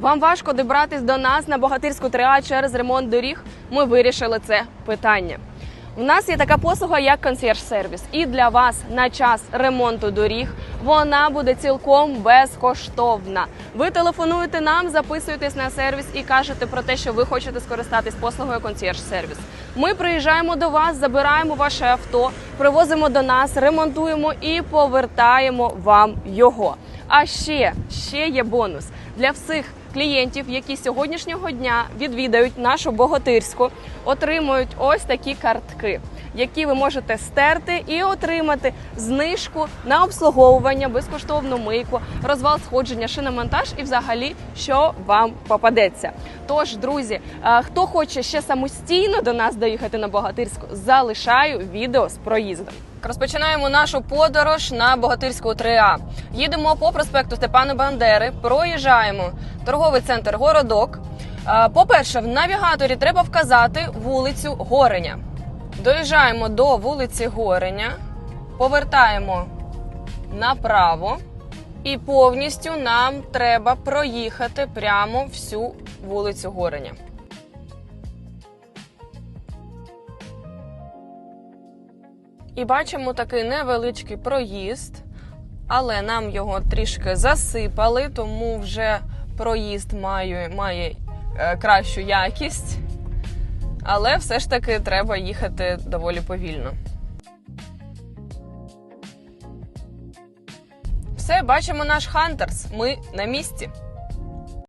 Вам важко добратись до нас на Богатирську 3А через ремонт доріг? Ми вирішили це питання. У нас є така послуга, як консьєрж-сервіс, і для вас на час ремонту доріг вона буде цілком безкоштовна. Ви телефонуєте нам, записуєтесь на сервіс і кажете про те, що ви хочете скористатись послугою консьєрж-сервіс. Ми приїжджаємо до вас, забираємо ваше авто, привозимо до нас, ремонтуємо і повертаємо вам його. А ще, ще є бонус. Для всіх клієнтів, які сьогоднішнього дня відвідають нашу богатирську, отримують ось такі картки, які ви можете стерти і отримати знижку на обслуговування, безкоштовну мийку, розвал сходження, шиномонтаж і взагалі що вам попадеться. Тож, друзі, е, хто хоче ще самостійно до нас доїхати на богатирську, залишаю відео з проїздом. Розпочинаємо нашу подорож на Богатирську 3А. Їдемо по проспекту Степана Бандери, проїжджаємо торговий центр Городок. Е, По-перше, в навігаторі треба вказати вулицю Гореня. Доїжджаємо до вулиці Гореня, повертаємо направо, і повністю нам треба проїхати прямо всю вулицю Гореня. І бачимо такий невеличкий проїзд, але нам його трішки засипали, тому вже проїзд має, має е, кращу якість. Але все ж таки треба їхати доволі повільно. Все, бачимо наш Хантерс. Ми на місці.